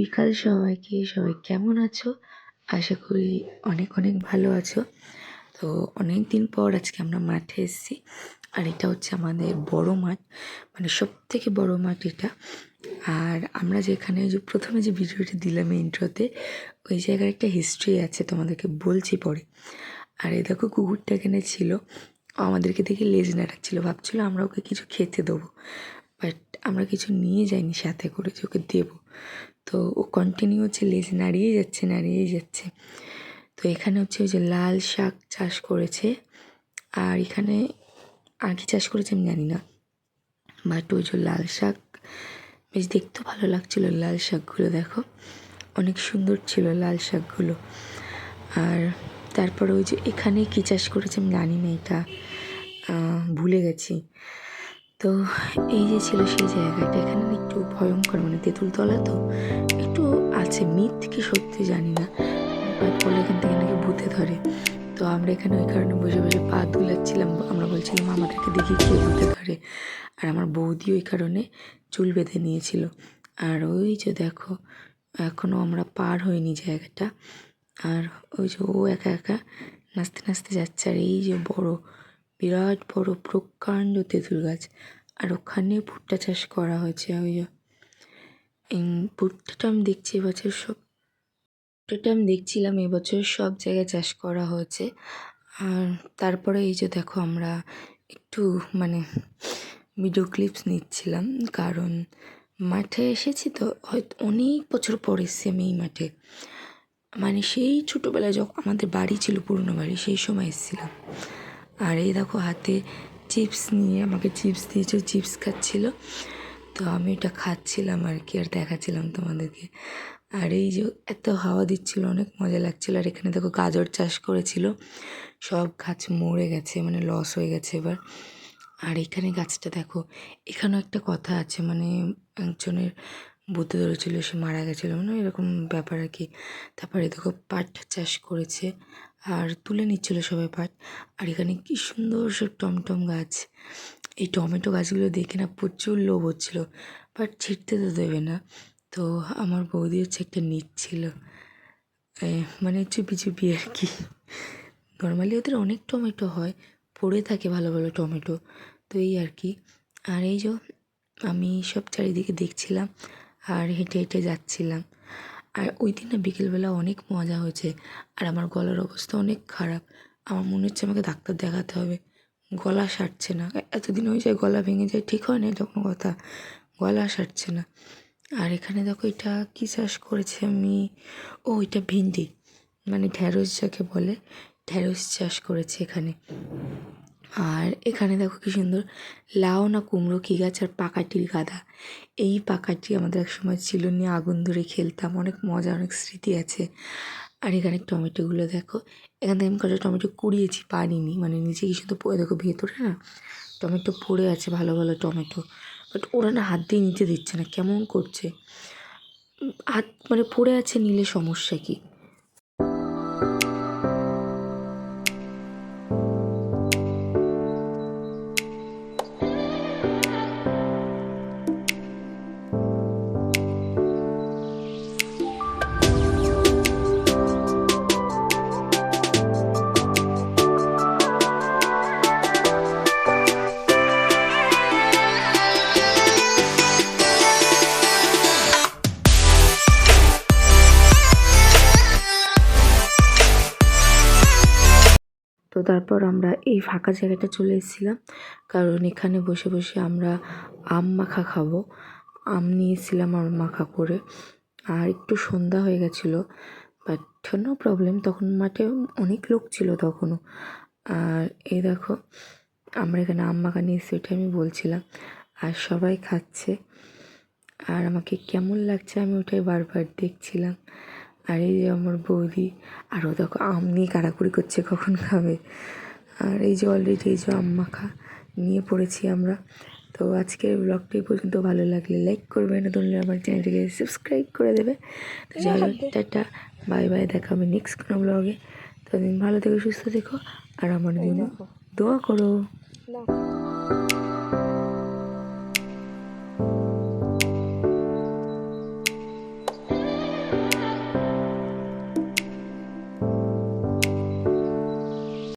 সকাল সবাইকে সবাই কেমন আছো? আশা করি অনেক অনেক ভালো আছো। তো অনেক দিন পর আজকে আমরা মাঠে এসেছি। আর এটা হচ্ছে আমাদের বড় মাঠ মানে সব থেকে বড় মাঠ এটা। আর আমরা যেখানে যে প্রথমে যে ভিডিওটি দিলাম ইন্ট্রোতে, ওই জায়গার একটা হিস্ট্রি আছে তোমাদেরকে বলছি পরে। আর এই দেখো কুকুরটা এখানে ছিল। আমাদেরকে দেখে লেজ নাড়াচ্ছিল ভাবছিল আমরা ওকে কিছু খেতে দেবো। বাট আমরা কিছু নিয়ে যাইনি সাথে করে যে ওকে দেবো। তো ও কন্টিনিউ হচ্ছে লেজ নাড়িয়েই যাচ্ছে নাড়িয়েই যাচ্ছে। তো এখানে হচ্ছে ওই যে লাল শাক চাষ করেছে। আর এখানে আর কি চাষ করেছে আমি জানি না। বাট ওই যে লাল শাক, বেশ দেখতেও ভালো লাগছিল লাল শাকগুলো, দেখো। অনেক সুন্দর ছিল লাল শাকগুলো। আর তারপরে ওই যে এখানে কী চাষ করেছে আমি জানি না এটা। ভুলে গেছি। তো এই যে ছিল সেই জায়গাটা, এখানে একটু ভয়ঙ্কর মানে তেঁতুলতলা তো, একটু আছে মিথ কি সত্যি জানি না বলে এখান থেকে নাকি ভূতে ধরে। তো আমরা এখানে ওই কারণে বসে বসে পা দুলাচ্ছিলাম, আমরা বলছিলাম, আমাদেরকে দেখি কে ভূতে ধরে। আর আমার বৌদি ওই কারণে চুল বেঁধে নিয়েছিল। আর ওই যে দেখো এখনও আমরা পার হইনি জায়গাটা। আর ওই যে ও একা একা নাচতে নাচতে যাচ্ছে, আর এই যে বড় বিরাট বড় প্রকাণ্ড তেঁতুল গাছ। আর ওখানে ভুট্টা চাষ করা হয়েছে। ওই ভুট্টাটা আমি দেখছি এবছর সব, ভুট্টাটা আমি দেখছিলাম এবছর সব জায়গায় চাষ করা হয়েছে। আর তারপরে এই যে দেখো আমরা একটু মানে ভিডিও ক্লিপস নিচ্ছিলাম। কারণ মাঠে এসেছি তো, হয়তো অনেক বছর পর এসেছি আমি এই মাঠে। মানে সেই ছোটোবেলায় যখন আমাদের বাড়ি ছিল পুরনো বাড়ি, সেই সময় এসেছিলাম। আর এই দেখো হাতে চিপস নিয়ে আমাকে চিপস দিয়েছে, চিপস খাচ্ছিল। তো আমি ওটা খাচ্ছিলাম আর কি, আর দেখাচ্ছিলাম তোমাদেরকে। আর এই যে এত হাওয়া দিচ্ছিল, অনেক মজা লাগছিল। আর এখানে দেখো গাজর চাষ করেছিল, সব গাছ মরে গেছে মানে লস হয়ে গেছে এবার। আর এখানে গাছটা দেখো, এখানেও একটা কথা আছে মানে একজনের বুদ্ধি ধরেছিল, সে মারা গেছিল মানে এরকম ব্যাপার আর কি। তারপরে দেখো পাট চাষ করেছে আর তুলে নিচ্ছিল সবাই পাট আর এখানে কি সুন্দর সব টমটম গাছ। এই টমেটো গাছগুলো দেখে না প্রচুর লোভ হচ্ছিল বাট ছিটতে তো দেবে না। তো আমার বৌদি হচ্ছে একটা নিচ্ছিল মানে চুপি চুপি আর কি। নর্মালি ওদের অনেক টমেটো হয়, পড়ে থাকে ভালো ভালো টমেটো। তো এই আর কি। আর এই যে, আমি সব চারিদিকে দেখছিলাম আর হেঁটে হেঁটে যাচ্ছিলাম। আর ওই দিন না বিকেলবেলা অনেক মজা হয়েছে। আর আমার গলার অবস্থা অনেক খারাপ। আমার মনে হচ্ছে আমাকে ডাক্তার দেখাতে হবে। গলা সারছে না। এতদিন হয়ে যায় গলা ভেঙে যায়, ঠিক হয় না কোনো কথা। গলা সারছে না। আর এখানে দেখো এটা কী চাষ করেছে আমি? ও, এটা ভিন্ডি। মানে ঢ্যাঁড়স যাকে বলে, ঢ্যাঁড়স চাষ করেছে এখানে। আর এখানে দেখো কি সুন্দর, লাউ না কুমড়ো কী গাছ আর পাকাটির গাদা। এই পাকাটি আমাদের এক সময় ছিল, নিয়ে আগুন ধরে খেলতাম, অনেক মজা, অনেক স্মৃতি আছে। আর এখানে টমেটোগুলো দেখো, এখান থেকে আমি কটা টমেটো কুড়িয়েছি, পারিনি মানে নিচে কি পড়ে, দেখো ভেতরে না, টমেটো পড়ে আছে, ভালো ভালো টমেটো। বাট ওরা না হাত দিয়ে নিতে দিচ্ছে না, কেমন করছে? হাত মানে পড়ে আছে, নিলে সমস্যা কী? তারপর আমরা এই ফাঁকা জায়গাটা চলে এসেছিলাম। কারণ এখানে বসে বসে আমরা আম মাখা খাব। আম নিয়েছিলাম আম মাখা করে। আর একটু সন্ধ্যা হয়ে গেছিল বাট নো প্রবলেম তখন মাঠে অনেক লোক ছিল তখনও। আর এই দেখো, আমরা এখানে আম মাখা নিয়েছি ওইটা আমি বলছিলাম। আর সবাই খাচ্ছে। আর আমাকে কেমন লাগছে আমি ওটাই বারবার দেখছিলাম। আর এই যে আমার বৌদি আর ও দেখো আম নিয়ে কাড়াকুড়ি করছে কখন খাবে। আর এই যে অলরেডি এই যে আম মাখা নিয়ে পড়েছি আমরা। তো আজকের ব্লগটা পর্যন্ত ভালো লাগলে লাইক করবে নতুন আমার চ্যানেলটিকে সাবস্ক্রাইব করে দেবে। তো যাই হোক টাটা বাই বাই দেখা হবে নেক্সট কোনো ব্লগে ততদিন ভালো থেকো সুস্থ থেকো আর আমার জন্য দোয়া করো। না